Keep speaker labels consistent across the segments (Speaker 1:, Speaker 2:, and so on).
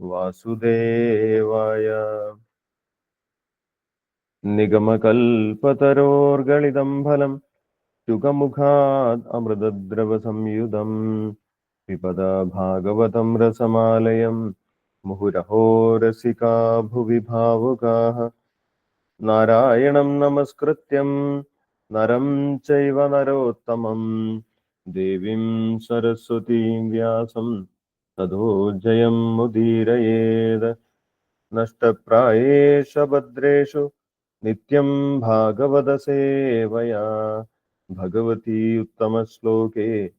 Speaker 1: വാസുദേവായ. നിഗമകൽപതരോർഗളിതം ഫലം യുഗമുഖാത് അമൃതദ്രവസംയുതം പിപദ ഭാഗവതം രസമാലയം മുഹുരഹോ രസികാ ഭുവി ഭാവുകാः നാരായണം നമസ്കൃത്യം നരം ചൈവ നരോത്തമം ദേവീം സരസ്വതീം വ്യാസം तदोर्जयं मुदीरयेद्। नष्टप्रायेष भद्रेषु भागवत भागवतसेवया भगवती उत्तमश्लोके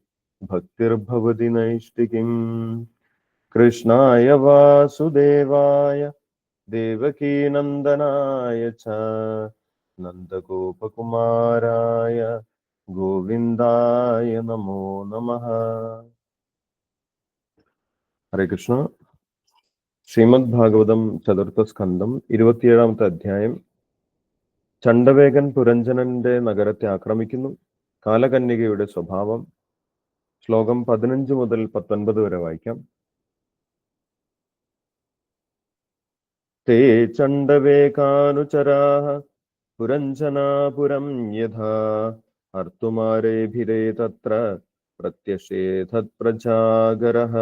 Speaker 1: भक्तिर्भवति नैष्टिकीम् कृष्णाय वासुदेवाय देवकीनन्दनाय च, नन्दगोपकुमाराय, गोविन्दाय नमो नमः। ഹരേ കൃഷ്ണ. ശ്രീമദ് ഭാഗവതം ചതുർത്ഥ സ്കന്ധം ഇരുപത്തിയേഴാമത്തെ അധ്യായം. ചണ്ഡവേഗൻ പുരഞ്ജനന്റെ നഗരത്തെ ആക്രമിക്കുന്നു. കാലകന്യകയുടെ സ്വഭാവം. ശ്ലോകം പതിനഞ്ച് മുതൽ പത്തൊൻപത് വരെ വായിക്കാം. തേ ചണ്ടവേകാനുചരാ പുരഞ്ജനാപുരം യഥാ ഹർത്തുമാരേഭിരേ തത്ര പ്രത്യഷേധത്പ്രജാഗരः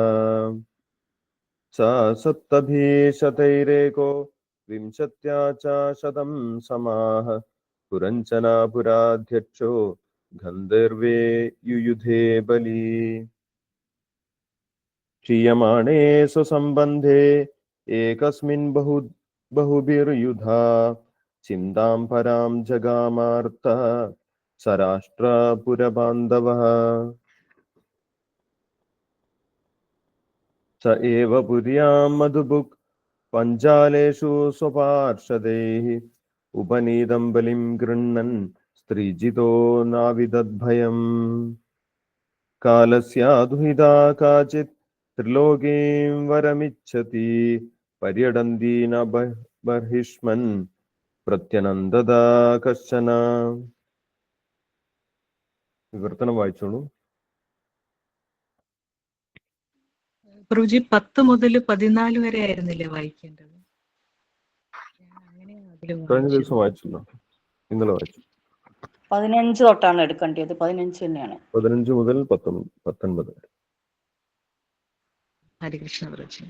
Speaker 1: सा सप्तभिशतैरेको विंशत्या च शतं समाः पुरञ्चनापुराध्यक्षो गन्धर्वे युयुधे बली। क्षीयमाणे स्वसम्बन्धे एकस्मिन् बहु, बहुभिर्युधा। चिन्तां परां जगामार्त स स एव पुर्यां मधुबुक् पञ्चालेषु स्वपार्षदैः उपनीतं बलिं गृह्णन् स्त्रीजितो नाविदद्भयम् कालस्यादुहिता काचित् त्रिलोकीं वरमिच्छति पर्यटन्ती न बर्- बर्हिष्मन् प्रत्यनन्ददा कश्चन വിവർത്തനം വായിച്ചോളൂ
Speaker 2: പ്രഭുജി പത്ത് മുതൽ പതിനാല് വരെ ആയിരുന്നില്ലേ വായിക്കേണ്ടത്?
Speaker 1: കഴിഞ്ഞ ദിവസം. വായിച്ചല്ലോ ഇന്നലെ വായിച്ചു.
Speaker 3: പതിനഞ്ച് തൊട്ടാണ് എടുക്കേണ്ടത് പതിനഞ്ച് തന്നെയാണ്.
Speaker 1: പതിനഞ്ച് മുതൽ പത്തൊൻപത്. വരെ
Speaker 2: ഹരികൃഷ്ണ പ്രഭുജി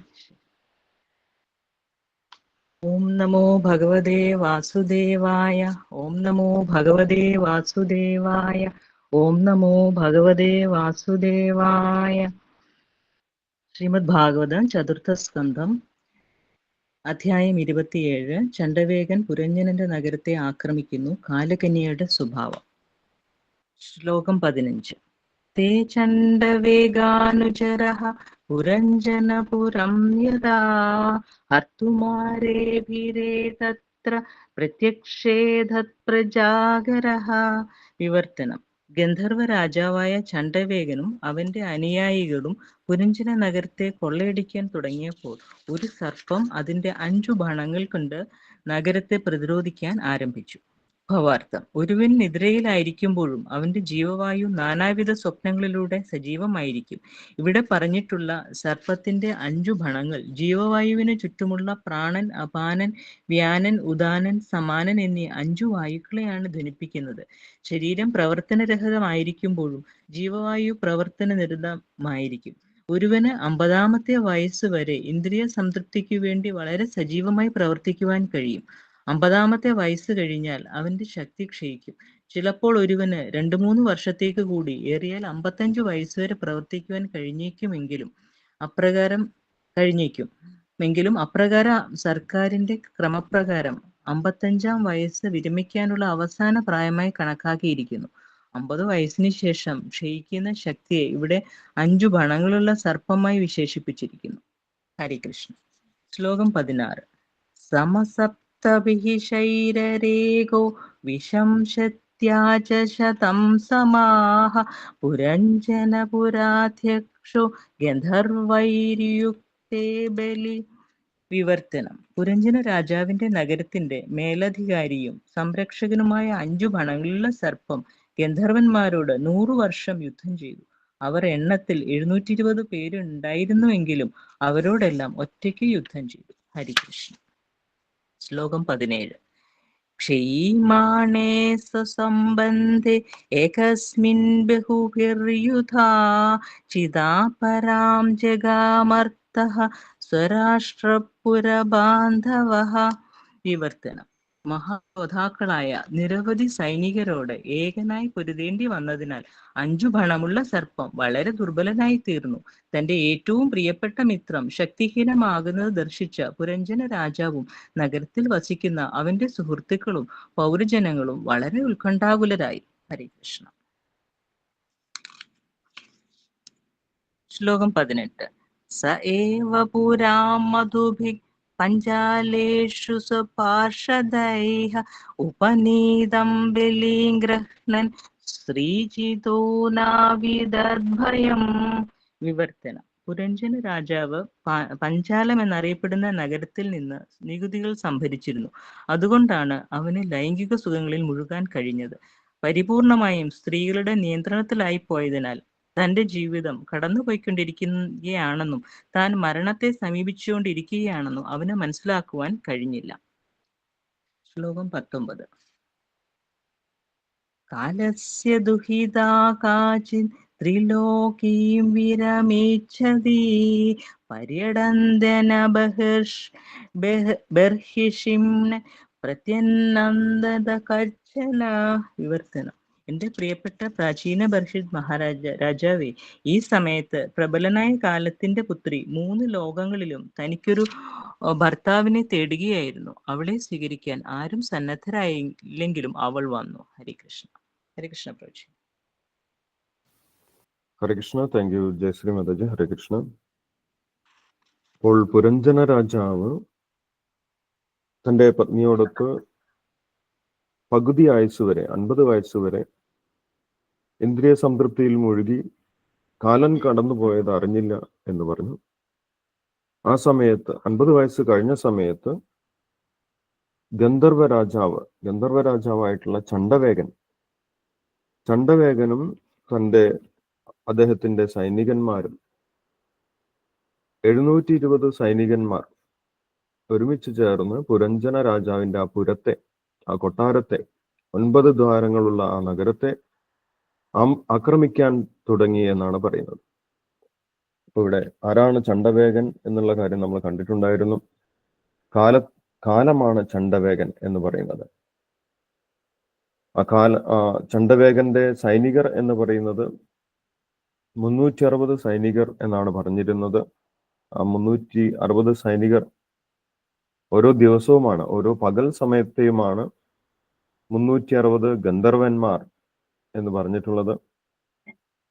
Speaker 2: ഓം നമോ ഭഗവതേ വാസുദേവായ ഓം നമോ ഭഗവതേ വാസുദേവായ ഓം നമോ ഭഗവതേ വാസുദേവായ. ശ്രീമദ് ഭാഗവതം ചതുർത്ഥ സ്കന്ധം അധ്യായം ഇരുപത്തിയേഴ്. ചണ്ഡവേഗൻ പുരഞ്ജനന്റെ നഗരത്തെ ആക്രമിക്കുന്നു. കാലകന്യയുടെ സ്വഭാവം. ശ്ലോകം പതിനഞ്ച്. തേ ചണ്ഡവേഗാനുചരഃ പുരഞ്ജനപുരം യഥാ. ഹർത്തുമാരേഭിരേ തത്ര പ്രത്യക്ഷേധത്പ്രജാഗരഃ വിവർത്തനം. ഗന്ധർവ രാജാവായ ചണ്ഡവേഗനും അവന്റെ അനുയായികളും പുരഞ്ജന നഗരത്തെ കൊള്ളയടിക്കാൻ തുടങ്ങിയപ്പോൾ ഒരു സർപ്പം അതിന്റെ അഞ്ചു ബാണങ്ങൾ കൊണ്ട് നഗരത്തെ പ്രതിരോധിക്കാൻ ആരംഭിച്ചു. ഭവാർത്ഥം ഒരുവൻ നിദ്രയിലായിരിക്കുമ്പോഴും അവന്റെ ജീവവായു നാനാവിധ സ്വപ്നങ്ങളിലൂടെ സജീവമായിരിക്കും. ഇവിടെ പറഞ്ഞിട്ടുള്ള സർപ്പത്തിന്റെ അഞ്ചു ഭണങ്ങൾ ജീവവായുവിന് ചുറ്റുമുള്ള പ്രാണൻ അപാനൻ വ്യാനൻ ഉദാനൻ സമാനൻ എന്നീ അഞ്ചു വായുക്കളെയാണ് ധനിപ്പിക്കുന്നത് ശരീരം പ്രവർത്തനരഹിതമായിരിക്കുമ്പോഴും ജീവവായു പ്രവർത്തന നിരതമായിരിക്കും ഒരുവന് അമ്പതാമത്തെ വയസ്സ് വരെ ഇന്ദ്രിയ സംതൃപ്തിക്ക് വേണ്ടി വളരെ സജീവമായി പ്രവർത്തിക്കുവാൻ കഴിയും. അമ്പതാമത്തെ വയസ്സ് കഴിഞ്ഞാൽ അവന്റെ ശക്തി ക്ഷയിക്കും. ചിലപ്പോൾ ഒരുവന് രണ്ടു മൂന്ന് വർഷത്തേക്ക് കൂടി ഏറിയാൽ അമ്പത്തഞ്ചു വയസ്സ് വരെ പ്രവർത്തിക്കുവാൻ കഴിഞ്ഞേക്കുമെങ്കിലും അപ്രകാരം കഴിഞ്ഞേക്കും. എങ്കിലും അപ്രകാരം സർക്കാരിന്റെ ക്രമപ്രകാരം അമ്പത്തഞ്ചാം വയസ്സ് വിരമിക്കാനുള്ള അവസാന പ്രായമായി കണക്കാക്കിയിരിക്കുന്നു. അമ്പത് വയസ്സിന് ശേഷം ക്ഷയിക്കുന്ന ശക്തിയെ ഇവിടെ അഞ്ചു ബണങ്ങളുള്ള സർപ്പമായി വിശേഷിപ്പിച്ചിരിക്കുന്നു. ഹരികൃഷ്ണ ശ്ലോകം പതിനാറ്. സമസപ്തഭിः शैररेगो विशंशत्या च ശതം സമാഹ. പുരഞ്ജനപുരാധ്യക്ഷോ ഗന്ധർവൈര്യുക്തേ ബലി. വിവർത്തനം. പുരഞ്ജന രാജാവിന്റെ നഗരത്തിന്റെ മേലധികാരിയും സംരക്ഷകനുമായ അഞ്ചു ഭണങ്ങളുള്ള സർപ്പം ഗന്ധർവന്മാരോട് നൂറു വർഷം യുദ്ധം ചെയ്തു. അവർ എണ്ണത്തിൽ എഴുന്നൂറ്റി ഇരുപത് പേരുണ്ടായിരുന്നുവെങ്കിലും അവരോടെല്ലാം ഒറ്റയ്ക്ക് യുദ്ധം ചെയ്തു. ഹരികൃഷ്ണ ശ്ലോകം പതിനേഴ്. ക്ഷീമാണേ സസംബന്ധേ ഏകസ്മിൻ ബഹുഭിർയുധാ ചിതാപരാം ജഗാമർത്തഃ സ്വരാഷ്ട്രപുരബാന്ധവ. വിവർത്തനം. മഹായോദ്ധാക്കളായ നിരവധി സൈനികരോട് ഏകനായി പൊരുതേണ്ടി വന്നതിനാൽ അഞ്ചു ഭണമുള്ള സർപ്പം വളരെ ദുർബലനായി തീർന്നു. തന്റെ ഏറ്റവും പ്രിയപ്പെട്ട മിത്രം ശക്തിഹീനമാകുന്നത് ദർശിച്ച പുരഞ്ജന രാജാവും നഗരത്തിൽ വസിക്കുന്ന അവന്റെ സുഹൃത്തുക്കളും പൗരജനങ്ങളും വളരെ ഉത്കണ്ഠാകുലരായി. ഹരേ കൃഷ്ണ. ശ്ലോകം പതിനെട്ട്. സ ഏവ പുരാ മധുഭി പഞ്ചാലേഷു സ്വപാർഷദൈഹ ഉപനീതം ബലിം ഗൃഹ്ണൻ ശ്രീജിതോ നാവിദദ്ഭയം. വിവർത്തനം. പുരഞ്ജന രാജാവ് പഞ്ചാലം എന്നറിയപ്പെടുന്ന നഗരത്തിൽ നിന്ന് നികുതികൾ സംഭരിച്ചിരുന്നു. അതുകൊണ്ടാണ് അവന് ലൈംഗിക സുഖങ്ങളിൽ മുഴുകാൻ കഴിഞ്ഞത്. പരിപൂർണമായും സ്ത്രീകളുടെ നിയന്ത്രണത്തിലായി പോയതിനാൽ തന്റെ ജീവിതം കടന്നുപോയിക്കൊണ്ടിരിക്കുകയാണെന്നും താൻ മരണത്തെ സമീപിച്ചുകൊണ്ടിരിക്കുകയാണെന്നും അവന് മനസ്സിലാക്കുവാൻ കഴിഞ്ഞില്ല. ശ്ലോകം പത്തൊമ്പത്. കാലസ്യ ദുഹിതാ ത്രിലോകീം വിരമിച്ചതി പര്യടന്തന ബഹിർഷ് ബഹ് ബർഹിഷിംന പ്രത്യനന്ദത കച്ചന വിവർത്തനം. എന്റെ പ്രിയപ്പെട്ട പ്രാചീന ബർഷിദ് മഹാരാജ രാജാവേ ഈ സമയത്ത് പ്രബലനായ കാലത്തിന്റെ പുത്രി മൂന്ന് ലോകങ്ങളിലും തനിക്കൊരു ഭർത്താവിനെ തേടുകയായിരുന്നു. അവളെ സ്വീകരിക്കാൻ ആരും സന്നദ്ധരായില്ലെങ്കിലും അവൾ വന്നു. ഹരികൃഷ്ണ ഹരികൃഷ്ണ പ്രഭു
Speaker 1: ഹരികൃഷ്ണ താങ്ക് യു ജയശ്രീ മാതാജി. ഹരികൃഷ്ണ അപ്പോൾ പുരഞ്ജന രാജാവ് തന്റെ പത്നിയോടൊത്ത് പകുതി ആയുസ് വരെ അൻപത് വയസ്സ് വരെ ഇന്ദ്രിയ സംതൃപ്തിയിൽ മുഴുകി കാലൻ കടന്നുപോയത് അറിഞ്ഞില്ല എന്ന് പറഞ്ഞു. ആ സമയത്ത് അൻപത് വയസ്സ് കഴിഞ്ഞ സമയത്ത് ഗന്ധർവ രാജാവ് ഗന്ധർവ രാജാവായിട്ടുള്ള ചണ്ടവേഗൻ ചണ്ടവേഗനും തന്റെ അദ്ദേഹത്തിന്റെ സൈനികന്മാരും എഴുന്നൂറ്റി ഇരുപത് സൈനികന്മാർ ഒരുമിച്ച് ചേർന്ന് പുരഞ്ജന രാജാവിന്റെ ആ പുരത്തെ ആ കൊട്ടാരത്തെ ഒൻപത് ദ്വാരങ്ങളുള്ള ആ നഗരത്തെ ആക്രമിക്കാൻ തുടങ്ങി എന്നാണ് പറയുന്നത്. അപ്പൊ ഇവിടെ ആരാണ് ചണ്ടവേഗൻ എന്നുള്ള കാര്യം നമ്മൾ കണ്ടിട്ടുണ്ടായിരുന്നു. കാല കാലമാണ് ചണ്ടവേഗൻ എന്ന് പറയുന്നത്. ആ കാല ആ ചണ്ടവേഗന്റെ സൈനികർ എന്ന് പറയുന്നത് മുന്നൂറ്റി അറുപത് സൈനികർ എന്നാണ് പറഞ്ഞിരുന്നത്. ആ മുന്നൂറ്റി അറുപത് സൈനികർ ഓരോ ദിവസവുമാണ് ഓരോ പകൽ സമയത്തെയുമാണ് മുന്നൂറ്റി അറുപത് ഗന്ധർവന്മാർ എന്ന് പറഞ്ഞിട്ടുള്ളത്.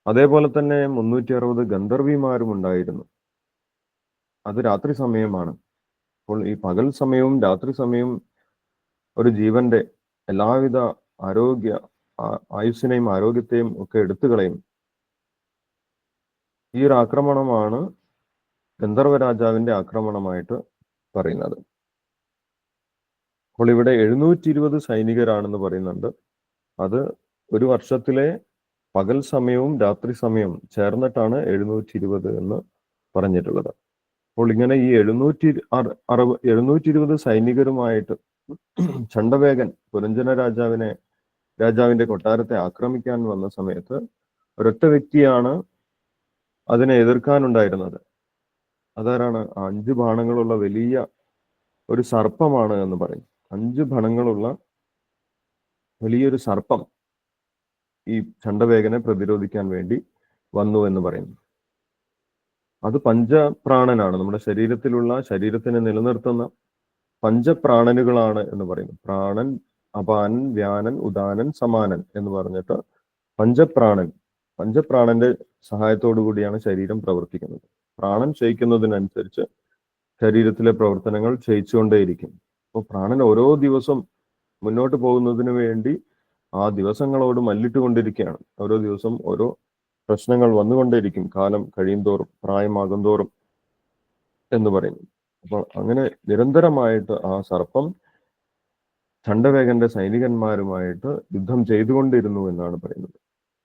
Speaker 1: അതേപോലെ തന്നെ മുന്നൂറ്റി അറുപത് ഗന്ധർവിമാരും ഉണ്ടായിരുന്നു. അത് രാത്രി സമയമാണ്. അപ്പോൾ ഈ പകൽ സമയവും രാത്രി സമയവും ഒരു ജീവന്റെ എല്ലാവിധ ആരോഗ്യ ആയുസ്സിനെയും ആരോഗ്യത്തെയും ഒക്കെ എടുത്തു കളയും. ഈ ഒരു ആക്രമണമാണ് ഗന്ധർവ രാജാവിന്റെ ആക്രമണമായിട്ട് പറയുന്നത്. അപ്പോൾ ഇവിടെ എഴുന്നൂറ്റി ഇരുപത് സൈനികരാണെന്ന് പറയുന്നുണ്ട്. അത് ഒരു വർഷത്തിലെ പകൽ സമയവും രാത്രി സമയവും ചേർന്നിട്ടാണ് എഴുന്നൂറ്റി ഇരുപത് എന്ന് പറഞ്ഞിട്ടുള്ളത്. അപ്പോൾ ഇങ്ങനെ ഈ എഴുന്നൂറ്റി അറ- അറുപ എഴുന്നൂറ്റി ഇരുപത് സൈനികരുമായിട്ട് ചണ്ടവേഗൻ പുരഞ്ജന രാജാവിനെ രാജാവിന്റെ കൊട്ടാരത്തെ ആക്രമിക്കാൻ വന്ന സമയത്ത് ഒരൊറ്റ വ്യക്തിയാണ് അതിനെ എതിർക്കാനുണ്ടായിരുന്നത്. അതാരാണ്? അഞ്ച് ബാണങ്ങളുള്ള വലിയ ഒരു സർപ്പമാണ് എന്ന് പറയും. അഞ്ച് ഭണങ്ങളുള്ള വലിയൊരു സർപ്പം ഈ ചണ്ടവേഗനെ പ്രതിരോധിക്കാൻ വേണ്ടി വന്നു എന്ന് പറയുന്നു. അത് പഞ്ചപ്രാണനാണ്. നമ്മുടെ ശരീരത്തിലുള്ള ശരീരത്തിനെ നിലനിർത്തുന്ന പഞ്ചപ്രാണനുകളാണ് എന്ന് പറയുന്നു. പ്രാണൻ അപാനൻ വ്യാനൻ ഉദാനൻ സമാനൻ എന്ന് പറഞ്ഞിട്ട് പഞ്ചപ്രാണൻ പഞ്ചപ്രാണന്റെ സഹായത്തോടു കൂടിയാണ് ശരീരം പ്രവർത്തിക്കുന്നത്. പ്രാണൻ ക്ഷയിക്കുന്നതിനനുസരിച്ച് ശരീരത്തിലെ പ്രവർത്തനങ്ങൾ ക്ഷയിച്ചുകൊണ്ടേയിരിക്കും. അപ്പോൾ പ്രാണൻ ഓരോ ദിവസം മുന്നോട്ട് പോകുന്നതിന് വേണ്ടി ആ ദിവസങ്ങളോട് മല്ലിട്ടുകൊണ്ടിരിക്കുകയാണ്. ഓരോ ദിവസം ഓരോ പ്രശ്നങ്ങൾ വന്നുകൊണ്ടേയിരിക്കും. കാലം കഴിയും തോറും പ്രായമാകും തോറും എന്ന് പറയുന്നു. അപ്പോൾ അങ്ങനെ നിരന്തരമായിട്ട് ആ സർപ്പം ചണ്ഡവേഗന്റെ സൈനികന്മാരുമായിട്ട് യുദ്ധം ചെയ്തുകൊണ്ടിരുന്നു എന്നാണ് പറയുന്നത്.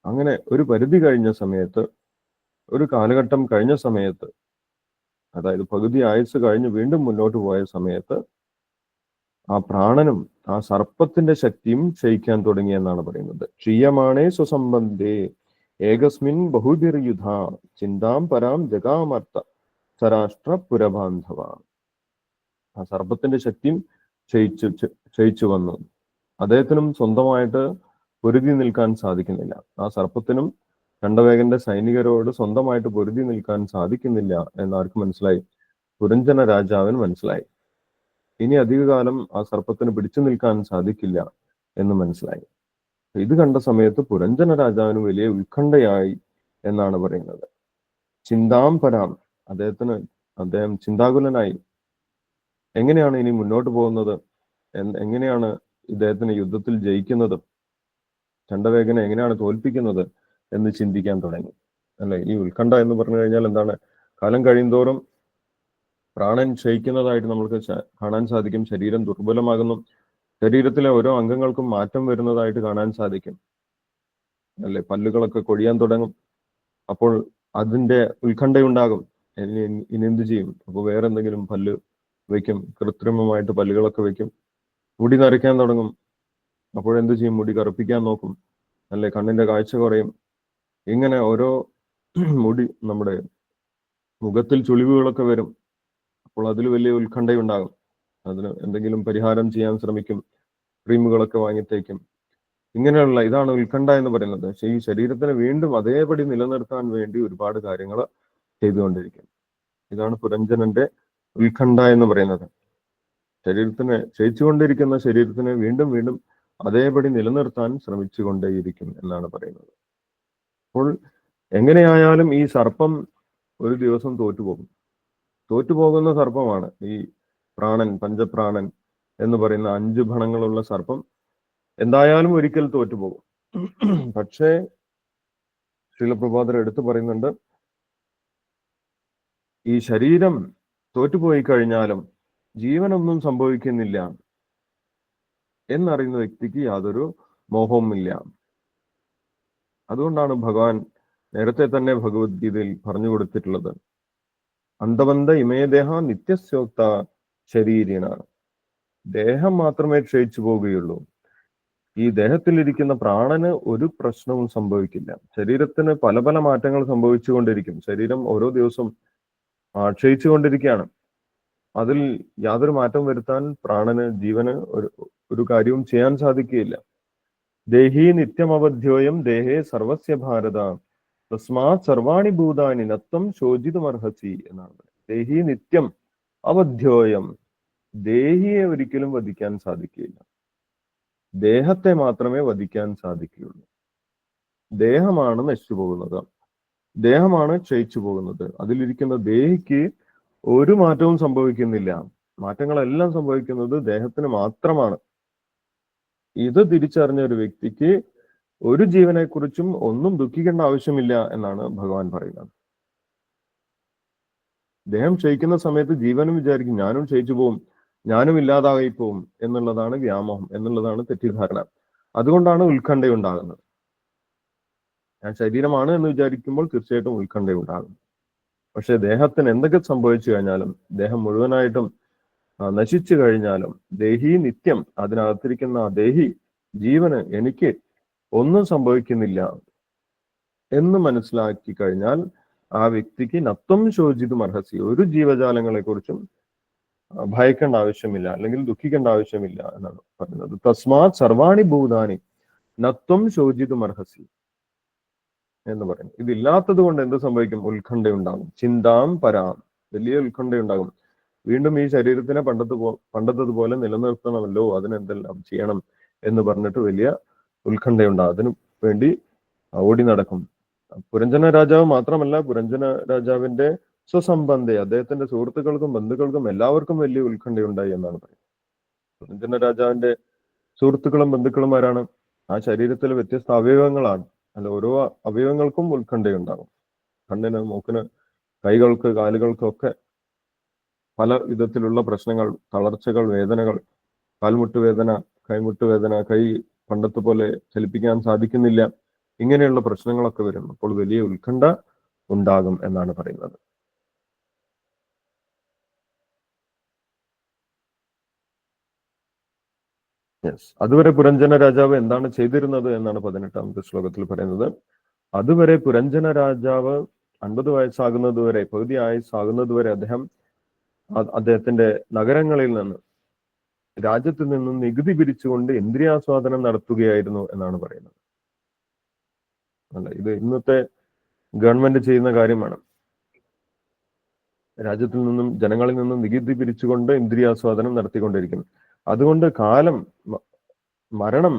Speaker 1: അങ്ങനെ ഒരു പരിധി കഴിഞ്ഞ സമയത്ത് ഒരു കാലഘട്ടം കഴിഞ്ഞ സമയത്ത് അതായത് പകുതി ആയുസ് കഴിഞ്ഞ് വീണ്ടും മുന്നോട്ട് പോയ സമയത്ത് ആ പ്രാണനും ആ സർപ്പത്തിന്റെ ശക്തിയും ക്ഷയിക്കാൻ തുടങ്ങി എന്നാണ് പറയുന്നത്. ക്ഷീയമാണേ സ്വസംബന്ധേ ഏകസ്മിൻ ബഹുതിർയുധ ചിന്താം പരാം ജഗാമർത്ത സരാഷ്ട്ര പുരബാന്ധവ. ആ സർപ്പത്തിന്റെ ശക്തിയും ക്ഷയിച്ചു ക്ഷ- ക്ഷയിച്ചു വന്നു. അദ്ദേഹത്തിനും സ്വന്തമായിട്ട് പൊരുതി നിൽക്കാൻ സാധിക്കുന്നില്ല. ആ സർപ്പത്തിനും ചണ്ഡവേഗന്റെ സൈനികരോട് സ്വന്തമായിട്ട് പൊരുതി നിൽക്കാൻ സാധിക്കുന്നില്ല എന്നാർക്ക് മനസ്സിലായി? പുരഞ്ജന രാജാവിന് മനസ്സിലായി. ഇനി അധികകാലം ആ സർപ്പത്തിന് പിടിച്ചു നിൽക്കാൻ സാധിക്കില്ല എന്ന് മനസ്സിലായി. ഇത് കണ്ട സമയത്ത് പുരഞ്ജന രാജാവിന് വലിയ ഉത്കണ്ഠയായി എന്നാണ് പറയുന്നത്. ചിന്താം പരാം. അദ്ദേഹത്തിന് അദ്ദേഹം ചിന്താകുലനായി. എങ്ങനെയാണ് ഇനി മുന്നോട്ട് പോകുന്നത്? എങ്ങനെയാണ് ഇദ്ദേഹത്തിന് യുദ്ധത്തിൽ ജയിക്കുന്നത്? ചണ്ഡവേഗനെ എങ്ങനെയാണ് തോൽപ്പിക്കുന്നത് എന്ന് ചിന്തിക്കാൻ തുടങ്ങി. അല്ലെ? ഈ ഉത്കണ്ഠ എന്ന് പറഞ്ഞു കഴിഞ്ഞാൽ എന്താണ്? കാലം കഴിയുന്തോറും പ്രാണൻ ക്ഷയിക്കുന്നതായിട്ട് നമുക്ക് കാണാൻ സാധിക്കും. ശരീരം ദുർബലമാകുന്നു. ശരീരത്തിലെ ഓരോ അംഗങ്ങൾക്കും മാറ്റം വരുന്നതായിട്ട് കാണാൻ സാധിക്കും. അല്ലെ? പല്ലുകളൊക്കെ കൊഴിയാൻ തുടങ്ങും. അപ്പോൾ അതിന്റെ ഉത്കണ്ഠയുണ്ടാകും. ഇനി ഇനി എന്ത് ചെയ്യും? അപ്പോൾ വേറെ എന്തെങ്കിലും പല്ല് വെക്കും കൃത്രിമമായിട്ട് പല്ലുകളൊക്കെ വെക്കും മുടി നരയ്ക്കാൻ തുടങ്ങും. അപ്പോഴെന്ത് ചെയ്യും? മുടി കറുപ്പിക്കാൻ നോക്കും. അല്ലെ? കണ്ണിന്റെ കാഴ്ച കുറയും. ഇങ്ങനെ ഓരോ മുടി നമ്മുടെ മുഖത്തിൽ ചുളിവുകളൊക്കെ വരും. അപ്പോൾ അതിൽ വലിയ ഉത്കണ്ഠയുണ്ടാകും. അതിന് എന്തെങ്കിലും പരിഹാരം ചെയ്യാൻ ശ്രമിക്കും. ക്രീമുകളൊക്കെ വാങ്ങിത്തേക്കും ഇങ്ങനെയുള്ള ഇതാണ് ഉത്കണ്ഠ എന്ന് പറയുന്നത്. പക്ഷെ ഈ ശരീരത്തിനെ വീണ്ടും അതേപടി നിലനിർത്താൻ വേണ്ടി ഒരുപാട് കാര്യങ്ങൾ ചെയ്തുകൊണ്ടിരിക്കും. ഇതാണ് പുരഞ്ജനന്റെ ഉത്കണ്ഠ എന്ന് പറയുന്നത്. ശരീരത്തിനെ ക്ഷയിച്ചുകൊണ്ടിരിക്കുന്ന ശരീരത്തിനെ വീണ്ടും വീണ്ടും അതേപടി നിലനിർത്താൻ ശ്രമിച്ചുകൊണ്ടേയിരിക്കും എന്നാണ് പറയുന്നത്. അപ്പോൾ എങ്ങനെയായാലും ഈ സർപ്പം ഒരു ദിവസം തോറ്റുപോകും. തോറ്റുപോകുന്ന സർപ്പമാണ് ഈ പ്രാണൻ പഞ്ചപ്രാണൻ എന്ന് പറയുന്ന അഞ്ച് ഭണങ്ങളുള്ള സർപ്പം. എന്തായാലും ഒരിക്കൽ തോറ്റുപോകും. പക്ഷേ ശീലപ്രഭാതർ എടുത്തു പറയുന്നുണ്ട് ഈ ശരീരം തോറ്റുപോയി കഴിഞ്ഞാലും ജീവനൊന്നും സംഭവിക്കുന്നില്ല എന്നറിയുന്ന വ്യക്തിക്ക് യാതൊരു മോഹവുമില്ല. അതുകൊണ്ടാണ് ഭഗവാൻ നേരത്തെ തന്നെ ഭഗവത്ഗീതയിൽ പറഞ്ഞു കൊടുത്തിട്ടുള്ളത്. അന്തവന്ത ഇമേദേഹ നിത്യസ്യോക്ത ശരീരിണ ദേഹം മാത്രമേ ക്ഷയിച്ചു പോകുകയുള്ളൂ ഈ ദേഹത്തിലിരിക്കുന്ന പ്രാണന് ഒരു പ്രശ്നവും സംഭവിക്കില്ല. ശരീരത്തിന് പല പല മാറ്റങ്ങൾ സംഭവിച്ചുകൊണ്ടിരിക്കും ശരീരം ഓരോ ദിവസം ക്ഷയിച്ചു കൊണ്ടിരിക്കുകയാണ്. അതിൽ യാതൊരു മാറ്റം വരുത്താൻ പ്രാണന് ജീവന് ഒരു ഒരു കാര്യവും ചെയ്യാൻ സാധിക്കുകയില്ല. ദേഹി നിത്യമവധ്യോയം ദേഹേ സർവസ്യ ഭാരത. തസ്മാത് സർവാണി ഭൂതാനി നത്വം ശോചിതുമർഹസി എന്നാണ് ദേഹി നിത്യം അവധ്യോയം. ദേഹിയെ ഒരിക്കലും വധിക്കാൻ സാധിക്കില്ല ദേഹത്തെ മാത്രമേ വധിക്കാൻ സാധിക്കുകയുള്ളൂ. ദേഹമാണ് നശിച്ചു പോകുന്നത്. ദേഹമാണ് ക്ഷയിച്ചു പോകുന്നത്. അതിലിരിക്കുന്ന ദേഹിക്ക് ഒരു മാറ്റവും സംഭവിക്കുന്നില്ല. മാറ്റങ്ങളെല്ലാം സംഭവിക്കുന്നത് ദേഹത്തിന് മാത്രമാണ്. ഇത് തിരിച്ചറിഞ്ഞ ഒരു വ്യക്തിക്ക് ഒരു ജീവനെക്കുറിച്ചും ഒന്നും ദുഃഖിക്കേണ്ട ആവശ്യമില്ല എന്നാണ് ഭഗവാൻ പറയുന്നത്. ദേഹം ക്ഷയിക്കുന്ന സമയത്ത് ജീവനും വിചാരിക്കും ഞാനും ക്ഷയിച്ചു പോവും ഞാനും ഇല്ലാതായി പോവും എന്നുള്ളതാണ് വ്യാമോഹം എന്നുള്ളതാണ് തെറ്റിദ്ധാരണ. അതുകൊണ്ടാണ് ഉത്കണ്ഠയുണ്ടാകുന്നത്. ഞാൻ ശരീരമാണ് എന്ന് വിചാരിക്കുമ്പോൾ തീർച്ചയായിട്ടും ഉത്കണ്ഠയുണ്ടാകും. പക്ഷെ ദേഹത്തിന് എന്തൊക്കെ സംഭവിച്ചു കഴിഞ്ഞാലും ദേഹം മുഴുവനായിട്ടും നശിച്ചു കഴിഞ്ഞാലും ദേഹി നിത്യം അതിനകത്തിരിക്കുന്ന ദേഹി ജീവന് എനിക്ക് ഒന്നും സംഭവിക്കുന്നില്ല എന്ന് മനസ്സിലാക്കി കഴിഞ്ഞാൽ ആ വ്യക്തിക്ക് നത്വം ശോചിതും അർഹസി. ഒരു ജീവജാലങ്ങളെ കുറിച്ചും ഭയക്കേണ്ട ആവശ്യമില്ല അല്ലെങ്കിൽ ദുഃഖിക്കേണ്ട ആവശ്യമില്ല എന്നാണ് പറയുന്നത്. തസ്മാത് സർവാണി ഭൂതാനി നത്വം ശോചിതും അർഹസി എന്ന് പറയുന്നു. ഇതില്ലാത്തത് കൊണ്ട് എന്ത് സംഭവിക്കും? ഉത്കണ്ഠയുണ്ടാകും. ചിന്താം പരാം. വലിയ ഉത്കണ്ഠയുണ്ടാകും. വീണ്ടും ഈ ശരീരത്തിനെ പണ്ടത്തെ പണ്ടത്തതുപോലെ നിലനിർത്തണമല്ലോ അതിനെന്തെല്ലാം ചെയ്യണം എന്ന് പറഞ്ഞിട്ട് വലിയ ഉത്കണ്ഠയുണ്ടാകും അതിനു വേണ്ടി ഓടി നടക്കും. പുരഞ്ജന രാജാവ് മാത്രമല്ല പുരഞ്ജന രാജാവിന്റെ സ്വസംബന്ധി അദ്ദേഹത്തിന്റെ സുഹൃത്തുക്കൾക്കും ബന്ധുക്കൾക്കും എല്ലാവർക്കും വലിയ ഉത്കണ്ഠയുണ്ടായി എന്നാണ് പറയുന്നത്. പുരഞ്ജന രാജാവിന്റെ സുഹൃത്തുക്കളും ബന്ധുക്കളും ആരാണ് ആ ശരീരത്തിലെ വ്യത്യസ്ത അവയവങ്ങളാണ്. അല്ല ഓരോ അവയവങ്ങൾക്കും ഉത്കണ്ഠയുണ്ടാകും. കണ്ണിന് മൂക്കിന് കൈകൾക്ക് കാലുകൾക്കൊക്കെ പല വിധത്തിലുള്ള പ്രശ്നങ്ങൾ തളർച്ചകൾ വേദനകൾ കാൽമുട്ട് വേദന കൈമുട്ട് വേദന കൈ പണ്ടത്തെ പോലെ ചലിപ്പിക്കാൻ സാധിക്കുന്നില്ല. ഇങ്ങനെയുള്ള പ്രശ്നങ്ങളൊക്കെ വരും. അപ്പോൾ വലിയ ഉത്കണ്ഠ ഉണ്ടാകും എന്നാണ് പറയുന്നത്. യെസ് അതുവരെ പുരഞ്ജന രാജാവ് എന്താണ് ചെയ്തിരുന്നത് എന്നാണ് പതിനെട്ടാമത്തെ ശ്ലോകത്തിൽ പറയുന്നത്. അതുവരെ പുരഞ്ജന രാജാവ് അൻപത് വയസ്സാകുന്നത് വരെ പകുതി ആയുസ്സാകുന്നത് അദ്ദേഹം അദ്ദേഹത്തിന്റെ നഗരങ്ങളിൽ നിന്ന് രാജ്യത്ത് നിന്നും നികുതി പിരിച്ചുകൊണ്ട് ഇന്ദ്രിയാസ്വാദനം നടത്തുകയായിരുന്നു എന്നാണ് പറയുന്നത്. അല്ല ഇത് ഇന്നത്തെ ഗവൺമെന്റ് ചെയ്യുന്ന കാര്യമാണ്. രാജ്യത്തിൽ നിന്നും ജനങ്ങളിൽ നിന്നും നികുതി പിരിച്ചുകൊണ്ട് ഇന്ദ്രിയാസ്വാദനം നടത്തിക്കൊണ്ടിരിക്കുന്നു. അതുകൊണ്ട് കാലം മരണം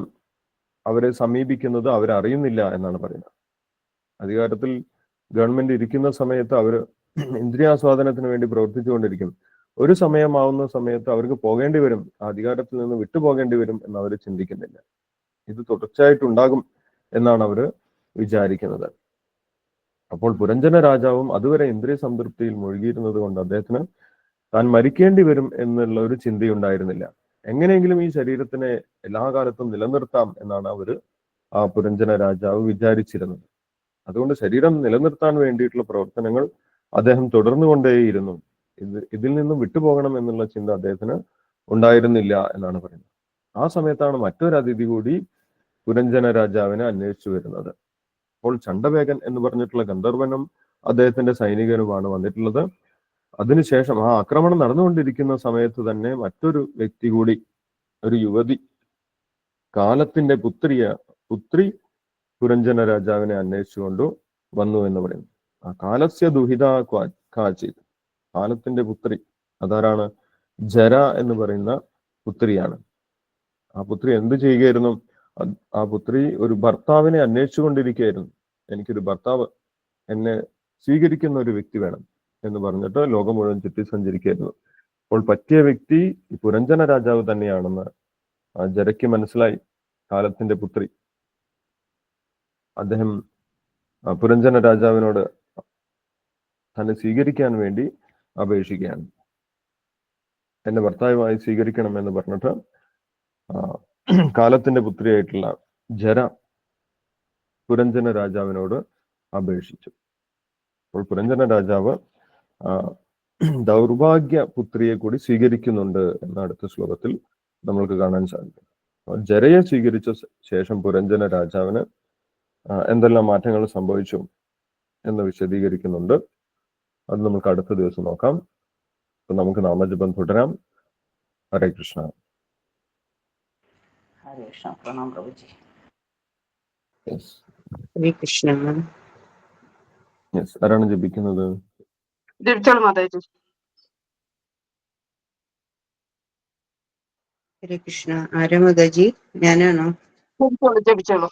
Speaker 1: അവരെ സമീപിക്കുന്നത് അവരറിയുന്നില്ല എന്നാണ് പറയുന്നത്. അധികാരത്തിൽ ഗവൺമെന്റ് ഇരിക്കുന്ന സമയത്ത് അവർ ഇന്ദ്രിയാസ്വാദനത്തിന് വേണ്ടി പ്രവർത്തിച്ചുകൊണ്ടിരിക്കും ഒരു സമയമാവുന്ന സമയത്ത് അവർക്ക് പോകേണ്ടി വരും അധികാരത്തിൽ നിന്ന് വിട്ടുപോകേണ്ടി വരും എന്ന് അവർ ചിന്തിക്കുന്നില്ല. ഇത് തുടർച്ചയായിട്ടുണ്ടാകും എന്നാണ് അവർ വിചാരിക്കുന്നത്. അപ്പോൾ പുരഞ്ജന രാജാവും അതുവരെ ഇന്ദ്രിയ സംതൃപ്തിയിൽ മുഴുകിയിരുന്നത് കൊണ്ട് അദ്ദേഹത്തിന് താൻ മരിക്കേണ്ടി വരും എന്നുള്ള ഒരു ചിന്തയുണ്ടായിരുന്നില്ല. എങ്ങനെയെങ്കിലും ഈ ശരീരത്തിനെ എല്ലാ കാലത്തും നിലനിർത്താം എന്നാണ് അവർ ആ പുരഞ്ജന രാജാവ് വിചാരിച്ചിരുന്നത്. അതുകൊണ്ട് ശരീരം നിലനിർത്താൻ വേണ്ടിയിട്ടുള്ള പ്രവർത്തനങ്ങൾ അദ്ദേഹം തുടർന്നുകൊണ്ടേയിരുന്നു. ഇത് ഇതിൽ നിന്നും വിട്ടുപോകണം എന്നുള്ള ചിന്ത അദ്ദേഹത്തിന് ഉണ്ടായിരുന്നില്ല എന്നാണ് പറയുന്നത്. ആ സമയത്താണ് മറ്റൊരു അതിഥി കൂടി പുരഞ്ജന രാജാവിനെ അന്വേഷിച്ചു വരുന്നത്. അപ്പോൾ ചണ്ടവേഗൻ എന്ന് പറഞ്ഞിട്ടുള്ള ഗന്ധർവനും അദ്ദേഹത്തിന്റെ സൈനികനുമാണ് വന്നിട്ടുള്ളത്. അതിനുശേഷം ആ ആക്രമണം നടന്നുകൊണ്ടിരിക്കുന്ന സമയത്ത് തന്നെ മറ്റൊരു വ്യക്തി കൂടി ഒരു യുവതി കാലത്തിന്റെ പുത്രിയ പുത്രി പുരഞ്ജന രാജാവിനെ അന്വേഷിച്ചുകൊണ്ട് വന്നു എന്ന് പറയുന്നു. ആ കാലസ്യ ദുഹിത കാചിത്. കാലത്തിന്റെ പുത്രി. അതാരാണ്? ജര എന്ന് പറയുന്ന പുത്രിയാണ്. ആ പുത്രി എന്ത് ചെയ്യുകയായിരുന്നു? ആ പുത്രി ഒരു ഭർത്താവിനെ അന്വേഷിച്ചുകൊണ്ടിരിക്കുകയായിരുന്നു. എനിക്കൊരു ഭർത്താവ് എന്നെ സ്വീകരിക്കുന്ന ഒരു വ്യക്തി വേണം എന്ന് പറഞ്ഞിട്ട് ലോകം മുഴുവൻ ചുറ്റി സഞ്ചരിക്കുകയായിരുന്നു. അപ്പോൾ പറ്റിയ വ്യക്തി പുരഞ്ജന രാജാവ് തന്നെയാണെന്ന് ആ ജരയ്ക്ക് മനസ്സിലായി. കാലത്തിന്റെ പുത്രി. അദ്ദേഹം പുരഞ്ജന രാജാവിനോട് തന്നെ സ്വീകരിക്കാൻ വേണ്ടി അപേക്ഷിക്കുകയാണ് എന്നെ ഭർത്താവുമായി സ്വീകരിക്കണം എന്ന് പറഞ്ഞിട്ട് കാലത്തിന്റെ പുത്രിയായിട്ടുള്ള ജര പുരഞ്ജന രാജാവിനോട് അപേക്ഷിച്ചു. അപ്പോൾ പുരഞ്ജന രാജാവ് ദൗർഭാഗ്യ പുത്രിയെ കൂടി സ്വീകരിക്കുന്നുണ്ട് എന്ന അടുത്ത ശ്ലോകത്തിൽ നമ്മൾക്ക് കാണാൻ സാധിക്കും ജരയെ സ്വീകരിച്ച ശേഷം പുരഞ്ജന രാജാവിന് എന്തെല്ലാം മാറ്റങ്ങൾ സംഭവിച്ചു എന്ന് വിശദീകരിക്കുന്നുണ്ട്. അത് നമുക്ക് അടുത്ത ദിവസം നോക്കാം. അപ്പൊ നമുക്ക് നാമജപം തുടരാം. ഹരേ കൃഷ്ണ.
Speaker 3: ഹരേ കൃഷ്ണ. പ്രണാം പ്രഭുജി.
Speaker 1: യെസ്
Speaker 4: ഹരേ കൃഷ്ണ.
Speaker 1: യെസ് ആരാണ് ജപിക്കുന്നത്?
Speaker 5: ജപിച്ചോളൂ മാതാജി.
Speaker 4: ഹരേ കൃഷ്ണ. ആരാ മാതാജി? ഞാനാണോ?
Speaker 5: ജപിച്ചോളൂ ജപിച്ചോളൂ.